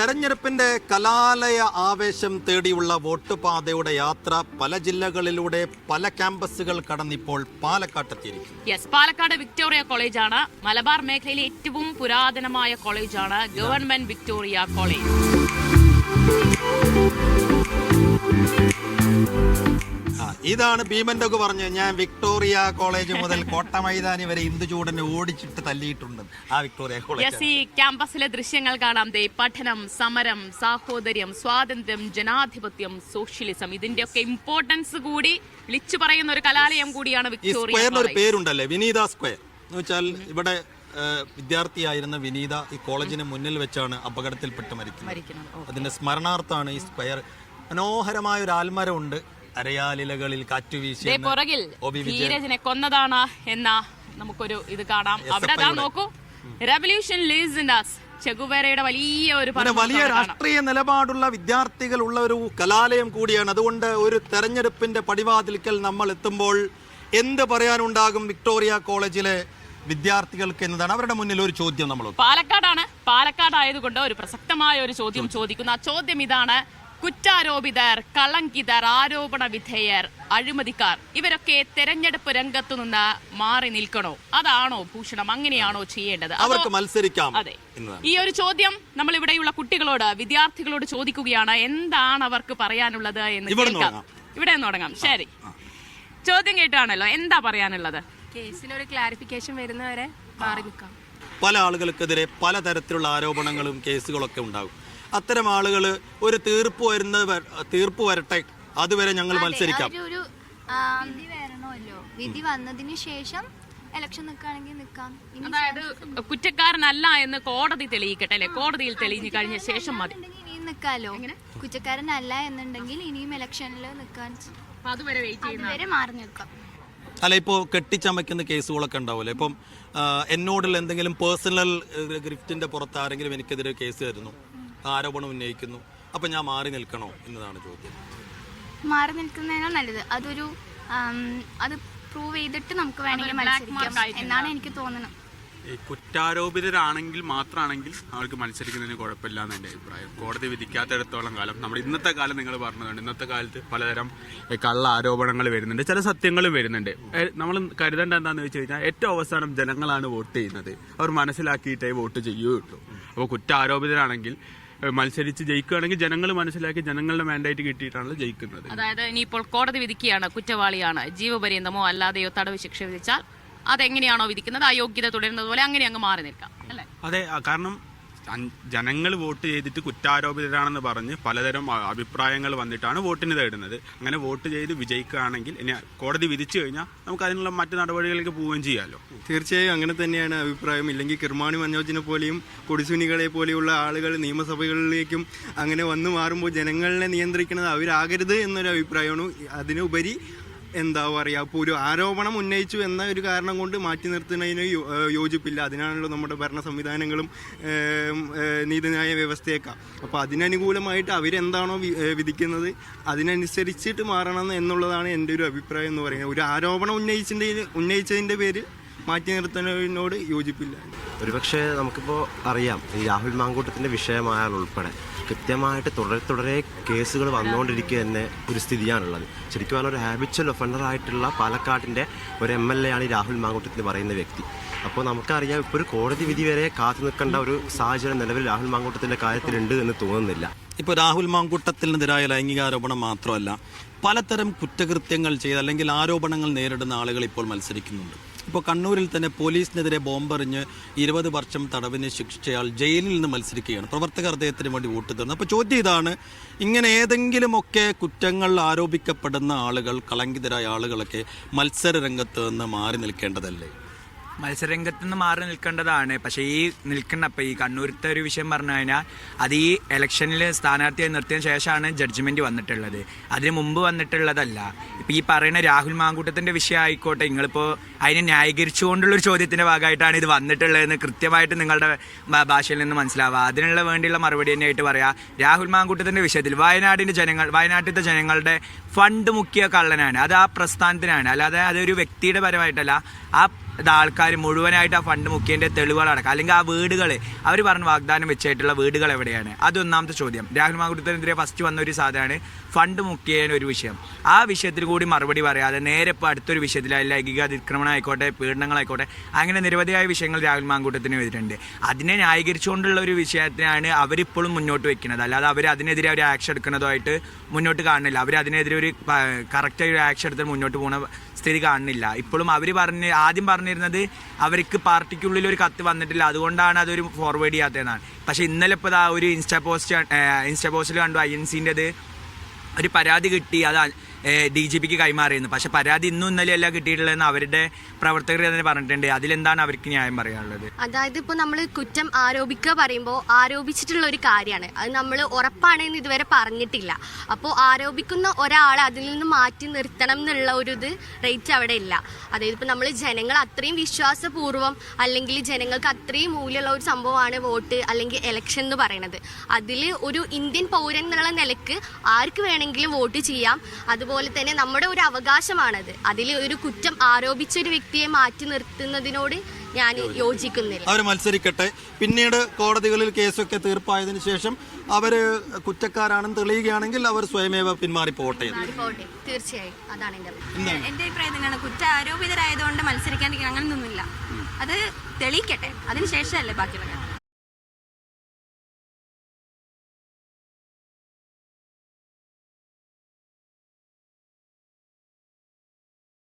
തെരഞ്ഞെടുപ്പിന്റെ കലാലയ ആവേശം തേടിയുള്ള വോട്ട് പാതയുടെ യാത്ര പല ജില്ലകളിലൂടെ പല ക്യാമ്പസുകൾ കടന്നിപ്പോൾ പാലക്കാട്ട് യെസ് പാലക്കാട് വിക്ടോറിയ കോളേജാണ്. മലബാർ മേഖലയിലെ ഏറ്റവും പുരാതനമായ കോളേജാണ് ഗവൺമെന്റ് വിക്ടോറിയ കോളേജ്. ഇതാണ് ഭീമന്റെ പറഞ്ഞു ഞാൻ വിക്ടോറിയ കോളേജ് മുതൽ കോട്ട മൈതാനി വരെ ഇന്ദുചൂടനെ ഓടിച്ചിട്ട് തല്ലിയിട്ടുണ്ട്. ആ വിക്ടോറിയ കോളേജ് ഈ ക്യാമ്പസിലെ ദൃശ്യങ്ങൾ കാണാം. ദേ പഠനം സമരം സാഹോദര്യം സ്വാതന്ത്ര്യം ജനാധിപത്യം സോഷ്യലിസം. ഇതിന്റെ ഒക്കെ ഇമ്പോർട്ടൻസ് കൂടി വിളിച്ചു പറയുന്ന ഒരു കലാലയം കൂടിയാണ് വിക്ടോറിയ ഒരു പേരുണ്ടല്ലേ? വിനീത സ്ക്വയർ എന്ന് വെച്ചാൽ ഇവിടെ വിദ്യാർത്ഥിയായിരുന്ന വിനീത ഈ കോളേജിന് മുന്നിൽ വെച്ചാണ് അപകടത്തിൽപ്പെട്ട് മരിക്കുന്നത്. അതിന്റെ സ്മരണാർത്ഥമാണ് ഈ സ്ക്വയർ മനോഹരമായ ഒരു ആൽമരമുണ്ട്. അരയാലിലകളിൽ കാറ്റുവീശി പുറകിൽ ധീരജിനെ കൊന്നതാണ് എന്ന നമുക്കൊരു ഇത് കാണാം. അവിടെ നോക്കൂ. റെവല്യൂഷൻ ലീസ് ഇൻ അസ് ചെഗുവേരയുടെ വലിയ ഒരു വലിയ. രാഷ്ട്രീയ നിലപാടുള്ള വിദ്യാർത്ഥികൾ ഉള്ള ഒരു കലാലയം കൂടിയാണ്. അതുകൊണ്ട് ഒരു തെരഞ്ഞെടുപ്പിന്റെ പടിവാതിൽക്കൽ നമ്മൾ എത്തുമ്പോൾ എന്ത് പറയാനുണ്ടാകും വിക്ടോറിയ കോളേജിലെ വിദ്യാർത്ഥികൾക്ക് എന്നതാണ്? അവരുടെ മുന്നിൽ ഒരു ചോദ്യം നമ്മൾ പാലക്കാടാണ്. പാലക്കാട് ആയതുകൊണ്ട് ഒരു പ്രസക്തമായ ഒരു ചോദ്യം ചോദിക്കുന്നു. ആ ചോദ്യം ഇതാണ്. കുറ്റാരോപിതർ കളങ്കിതർ ആരോപണ വിധേയർ അഴിമതിക്കാർ ഇവരൊക്കെ തെരഞ്ഞെടുപ്പ് രംഗത്തു നിന്ന് മാറി നിൽക്കണോ? അതാണോ ഭൂഷണം? അങ്ങനെയാണോ ചെയ്യേണ്ടത്? അതോ- അവർക്ക് മത്സരിക്കാം അതെ. ഈ ഒരു ചോദ്യം നമ്മൾ ഇവിടെയുള്ള കുട്ടികളോട് വിദ്യാർത്ഥികളോട് ചോദിക്കുകയാണ്. എന്താണ് അവർക്ക് പറയാനുള്ളത് എന്ന് ഇവിടെ കേൾക്കാം. തുടങ്ങാം. ഇവിടെ നിന്ന് തുടങ്ങാം. ശരി. ചോദ്യം കേട്ടാണല്ലോ. എന്താ പറയാനുള്ളത്? കേസിലൊരു ക്ലാരിഫിക്കേഷൻ വരുന്നവരെ മാറി നിൽക്കാം. പല ആളുകൾക്കെതിരെ പലതരത്തിലുള്ള ആരോപണങ്ങളും കേസുകളൊക്കെ ഉണ്ടാകും. അത്തരം ആളുകൾ ഒരു തീർപ്പ് വരുന്ന തീർപ്പ് വരട്ടെ. അതുവരെ ഞങ്ങൾ മത്സരിക്കാം. ഒരു ഒരു വിധി വരണമല്ലോ. വിധി വന്നതിന് ശേഷം ഇലക്ഷൻ നിൽക്കുകയാണെങ്കിൽ നിൽക്കാം ഇനി അതായത് കുറ്റക്കാരനല്ല എന്ന് കോടതി തെളിയിക്കട്ടെ അല്ലെ? കോടതിയിൽ തെളിഞ്ഞു കഴിഞ്ഞ ശേഷം മതി. ഉണ്ടെങ്കിൽ ഇനിയും നിൽക്കാലോ കുറ്റക്കാരനല്ല എന്നുണ്ടെങ്കിൽ ഇനിയും ഇലക്ഷനിൽ നിൽക്കാൻ അപ്പൊ അതുവരെ വെയിറ്റ് ചെയ്യുന്ന അതുവരെ മാറി നിൽക്കാം. അല്ല ഇപ്പോ കെട്ടിച്ചമയ്ക്കുന്ന കേസുകളൊക്കെ ഉണ്ടാവില്ലേ ഇപ്പം ആ, എന്നോടുള്ള എന്തെങ്കിലും പേഴ്സണൽ ഗ്രിഫ്റ്റിന്റെ പുറത്ത് ആരെങ്കിലും എനിക്കെതിരെ കേസ് തരുന്നു. ആരോപണം ഉന്നയിക്കുന്നു. അപ്പം ഞാൻ മാറി നിൽക്കണോ എന്നതാണ് ചോദ്യം. മാറി നിൽക്കുന്നതിനാൽ നല്ലത്. അതൊരു അത് പ്രൂവ് ചെയ്തിട്ട് നമുക്ക് വേണമെങ്കിൽ മത്സരിക്കാം എന്നാണ് എനിക്ക് തോന്നുന്നത്. ഈ കുറ്റാരോപിതരാണെങ്കിൽ മാത്രമാണെങ്കിൽ അവർക്ക് മത്സരിക്കുന്നതിന് കുഴപ്പമില്ല എന്ന് എന്റെ അഭിപ്രായം. കോടതി വിധിക്കാത്തിടത്തോളം കാലം നമ്മുടെ ഇന്നത്തെ കാലം നിങ്ങൾ പറഞ്ഞതുകൊണ്ട് ഇന്നത്തെ കാലത്ത് പലതരം കള്ള ആരോപണങ്ങൾ വരുന്നുണ്ട്. ചില സത്യങ്ങളും വരുന്നുണ്ട്. നമ്മൾ കരുതേണ്ട എന്താണെന്ന് വെച്ച് കഴിഞ്ഞാൽ ഏറ്റവും അവസാനം ജനങ്ങളാണ് വോട്ട് ചെയ്യുന്നത്. അവർ മനസ്സിലാക്കിയിട്ടേ വോട്ട് ചെയ്യുകയുള്ളൂ. അപ്പോൾ കുറ്റാരോപിതരാണെങ്കിൽ മത്സരിച്ച് ജയിക്കുകയാണെങ്കിൽ ജനങ്ങൾ മനസ്സിലാക്കി ജനങ്ങളുടെ മാൻഡേറ്റ് കിട്ടിയിട്ടാണല്ലോ ജയിക്കുന്നത്. അതായത് ഇനിയിപ്പോൾ കോടതി വിധിക്കുകയാണ് കുറ്റവാളിയാണ്. ജീവപര്യന്തമോ അല്ലാതെയോ തടവ് ശിക്ഷ വിധിച്ചാൽ അതെങ്ങനെയാണോ വിധിക്കുന്നത്? അയോഗ്യത യോഗ്യത തുടരുന്നത് പോലെ അങ്ങനെ അങ്ങ് മാറി നിൽക്കാം അല്ലേ? അതെ കാരണം ജനങ്ങൾ വോട്ട് ചെയ്തിട്ട് കുറ്റാരോപിതരാണെന്ന് പറഞ്ഞ് പലതരം അഭിപ്രായങ്ങൾ വന്നിട്ടാണ് വോട്ടിന് തേടുന്നത്. അങ്ങനെ വോട്ട് ചെയ്ത് വിജയിക്കുകയാണെങ്കിൽ ഇനി കോടതി വിധിച്ചു കഴിഞ്ഞാൽ നമുക്ക് അതിനുള്ള മറ്റു നടപടികളിലേക്ക് പോവുകയും ചെയ്യാമല്ലോ തീർച്ചയായും അങ്ങനെ തന്നെയാണ് അഭിപ്രായം. ഇല്ലെങ്കിൽ കിർമാണി മനോജിനെ പോലെയും കൊടിസുനികളെ പോലെയുള്ള ആളുകൾ നിയമസഭകളിലേക്കും അങ്ങനെ വന്നു മാറുമ്പോൾ ജനങ്ങളെ നിയന്ത്രിക്കുന്നത് അവരാകരുത് എന്നൊരു അഭിപ്രായമാണ്. അതിനുപരി എന്താ പറയുക ഇപ്പോൾ ഒരു ആരോപണം ഉന്നയിച്ചു എന്ന ഒരു കാരണം കൊണ്ട് മാറ്റി നിർത്തുന്നതിന് യോജിപ്പില്ല. അതിനാണല്ലോ നമ്മുടെ ഭരണ സംവിധാനങ്ങളും നീതിന്യായ വ്യവസ്ഥയൊക്കെ. അപ്പോൾ അതിനനുകൂലമായിട്ട് അവരെന്താണോ വിധിക്കുന്നത് അതിനനുസരിച്ചിട്ട് മാറണം എന്നുള്ളതാണ് എന്റെ ഒരു അഭിപ്രായം എന്ന് പറയുന്നത്. ഒരു ആരോപണം ഉന്നയിച്ചതിന്റെ ഉന്നയിച്ചതിന്റെ പേരിൽ മാറ്റി നിർത്തുന്നതിനോട് യോജിപ്പില്ല. ഒരുപക്ഷെ നമുക്കിപ്പോൾ അറിയാം ഈ രാഹുൽ മാങ്കൂട്ടത്തിന്റെ വിഷയമായാൽ ഉൾപ്പെടെ കൃത്യമായിട്ട് തുടരെ തുടരെ കേസുകൾ വന്നുകൊണ്ടിരിക്കുക തന്നെ ഒരു സ്ഥിതിയാണുള്ളത്. ശരിക്കും പറഞ്ഞാൽ ഒരു ഹാബിച്വൽ ഒഫൻഡർ ആയിട്ടുള്ള പാലക്കാടിന്റെ ഒരു എം എൽ എ ആണ് ഈ രാഹുൽ മാങ്കൂട്ടത്തിൽ പറയുന്ന വ്യക്തി. അപ്പോൾ നമുക്കറിയാം ഇപ്പോൾ ഒരു കോടതി വിധി വരെ കാത്തു നിൽക്കേണ്ട ഒരു സാഹചര്യം നിലവിൽ രാഹുൽ മാങ്കൂട്ടത്തിന്റെ കാര്യത്തിലുണ്ട് എന്ന് തോന്നുന്നില്ല. ഇപ്പോൾ രാഹുൽ മാങ്കുട്ടത്തിനെതിരായ ലൈംഗികാരോപണം മാത്രമല്ല പലതരം കുറ്റകൃത്യങ്ങൾ ചെയ്ത് അല്ലെങ്കിൽ ആരോപണങ്ങൾ നേരിടുന്ന ആളുകൾ ഇപ്പോൾ മത്സരിക്കുന്നുണ്ട്. ഇപ്പോൾ കണ്ണൂരിൽ തന്നെ പോലീസിനെതിരെ ബോംബെറിഞ്ഞ് ഇരുപത് വർഷം തടവിന് ശിക്ഷിച്ചയാൾ ജയിലിൽ നിന്ന് മത്സരിക്കുകയാണ്. പ്രവർത്തകർ അദ്ദേഹത്തിന് വേണ്ടി വോട്ട് തരുന്നത് അപ്പോൾ ചോദ്യം ഇതാണ് ഇങ്ങനെ ഏതെങ്കിലുമൊക്കെ കുറ്റങ്ങൾ ആരോപിക്കപ്പെടുന്ന ആളുകൾ കളങ്കിതരായ ആളുകളൊക്കെ മത്സര രംഗത്ത് നിന്ന് മാറി നിൽക്കേണ്ടതല്ലേ? മത്സരരംഗത്ത് നിന്ന് മാറി നിൽക്കേണ്ടതാണ്. പക്ഷേ ഈ നിൽക്കുന്ന ഇപ്പം ഈ കണ്ണൂരത്തെ ഒരു വിഷയം പറഞ്ഞു കഴിഞ്ഞാൽ അത് ഈ ഇലക്ഷനിൽ സ്ഥാനാർത്ഥിയായി നിർത്തിയതിന് ശേഷമാണ് ജഡ്ജ്മെന്റ് വന്നിട്ടുള്ളത്. അതിന് മുമ്പ് വന്നിട്ടുള്ളതല്ല. ഇപ്പം ഈ പറയുന്ന രാഹുൽ മാങ്കൂട്ടത്തിന്റെ വിഷയം ആയിക്കോട്ടെ നിങ്ങളിപ്പോൾ അതിനെ ന്യായീകരിച്ചുകൊണ്ടുള്ളൊരു ഒരു ചോദ്യത്തിന്റെ ഭാഗമായിട്ടാണ് ഇത് വന്നിട്ടുള്ളതെന്ന് കൃത്യമായിട്ട് നിങ്ങളുടെ ഭാഷയിൽ നിന്ന് മനസ്സിലാവുക. അതിനുള്ള വേണ്ടിയുള്ള മറുപടി തന്നെയായിട്ട് പറയാം രാഹുൽ മാങ്കൂട്ടത്തിന്റെ വിഷയത്തിൽ വയനാടിന്റെ ജനങ്ങൾ വയനാട്ടിലത്തെ ജനങ്ങളുടെ ഫണ്ട് മുക്കിയ കള്ളനാണ്. അത് ആ പ്രസ്ഥാനത്തിനാണ്. അല്ലാതെ അതൊരു വ്യക്തിയുടെ പരമായിട്ടല്ല. ആ ആൾക്കാർ മുഴുവനായിട്ട് ആ ഫണ്ട് മുക്കിയതിന്റെ തെളിവുകളടക്കം അല്ലെങ്കിൽ ആ വീടുകൾ അവർ പറഞ്ഞ വാഗ്ദാനം വെച്ചായിട്ടുള്ള വീടുകൾ എവിടെയാണ്? അത് ഒന്നാമത്തെ ചോദ്യം. രാഹുൽ മാങ്കുട്ടത്തിനെതിരെ ഫസ്റ്റ് വന്ന ഒരു സാധനമാണ് ഫണ്ട് മുക്കിയതിന് ഒരു വിഷയം. ആ വിഷയത്തിൽ കൂടി മറുപടി പറയാതെ നേരെ ഇപ്പോൾ അടുത്തൊരു വിഷയത്തിൽ ലൈംഗിക അതിക്രമണം ആയിക്കോട്ടെ പീഡനങ്ങളായിക്കോട്ടെ അങ്ങനെ നിരവധിയായ വിഷയങ്ങൾ രാഹുൽ മാങ്കൂട്ടത്തിന് എതിരുണ്ട്. അതിനെ ന്യായീകരിച്ചുകൊണ്ടുള്ള ഒരു വിഷയത്തിനാണ് അവരിപ്പോഴും മുന്നോട്ട് വെക്കുന്നത്. അല്ലാതെ അവർ അതിനെതിരെ ഒരു ആക്ഷൻ എടുക്കുന്നതായിട്ട് മുന്നോട്ട് കാണുന്നില്ല. അവർ അതിനെതിരെ ഒരു കറക്റ്റായി ഒരു ആക്ഷൻ എടുത്ത് മുന്നോട്ട് പോകുന്ന സ്ഥിതി കാണുന്നില്ല. ഇപ്പോഴും അവർ പറഞ്ഞ് ആദ്യം പറഞ്ഞിരുന്നത് അവർക്ക് പാർട്ടിക്കുള്ളിൽ ഒരു കത്ത് വന്നിട്ടില്ല. അതുകൊണ്ടാണ് അതൊരു ഫോർവേഡ് ചെയ്യാത്തതെന്നാണ്. പക്ഷേ ഇന്നലെ ഇപ്പോൾ ആ ഒരു ഇൻസ്റ്റാ പോസ്റ്റ് ഇൻസ്റ്റാ പോസ്റ്റിൽ കണ്ടു ഐ എൻ സിന്റെത് ഒരു പരാതി കിട്ടി. അത് ഡി ജി പിക്ക് കൈമാറിയിരുന്നു. പക്ഷെ പരാതി ഇന്നും ഇന്നലെ അല്ല കിട്ടിയിട്ടുള്ളതെന്ന് അവരുടെ പ്രവർത്തകർ തന്നെ പറഞ്ഞിട്ടുണ്ട്. അതിലെന്താണ് അവർക്ക് ന്യായം പറയാനുള്ളത്? അതായത് ഇപ്പോൾ നമ്മൾ കുറ്റം ആരോപിക്കുക പറയുമ്പോൾ ആരോപിച്ചിട്ടുള്ള ഒരു കാര്യമാണ്. അത് നമ്മൾ ഉറപ്പാണെന്ന് ഇതുവരെ പറഞ്ഞിട്ടില്ല. അപ്പോൾ ആരോപിക്കുന്ന ഒരാളെ അതിൽ നിന്ന് മാറ്റി നിർത്തണം എന്നുള്ള ഒരു ഇത് റേറ്റ് അവിടെ ഇല്ല. അതായത് ഇപ്പോൾ നമ്മൾ ജനങ്ങൾ അത്രയും വിശ്വാസപൂർവം അല്ലെങ്കിൽ ജനങ്ങൾക്ക് അത്രയും മൂല്യമുള്ള ഒരു സംഭവമാണ് വോട്ട് അല്ലെങ്കിൽ എലക്ഷൻ എന്ന് പറയുന്നത് അതിൽ ഒരു ഇന്ത്യൻ പൗരൻ എന്നുള്ള നിലയ്ക്ക് ആർക്ക് വേണമെങ്കിലും വോട്ട് ചെയ്യാം. അതുപോലെ തന്നെ നമ്മുടെ ഒരു അവകാശമാണത്. അതിൽ ഒരു കുറ്റം ആരോപിച്ച ഒരു വ്യക്തിയെ മാറ്റി നിർത്തുന്നതിനോട് ഞാൻ യോജിക്കുന്നില്ല. അവർ മത്സരിക്കട്ടെ. പിന്നീട് കോടതികളിൽ കേസൊക്കെ തീർപ്പായതിനു ശേഷം അവർ കുറ്റക്കാരാണെന്ന് തെളിയുകയാണെങ്കിൽ അവർ സ്വയമേവ പിന്മാറി പോട്ടെ എന്ന്. തീർച്ചയായും. അതാണ് എന്റെ അഭിപ്രായം. എന്താണ്? എന്റെ അഭിപ്രായം തന്നെയാണ് കുറ്റ ആരോപിതരായതുകൊണ്ട് മത്സരിക്കാൻ അങ്ങനെയൊന്നുമില്ല അത് തെളിയിക്കട്ടെ. അതിനുശേഷമല്ലേ ബാക്കിയുള്ള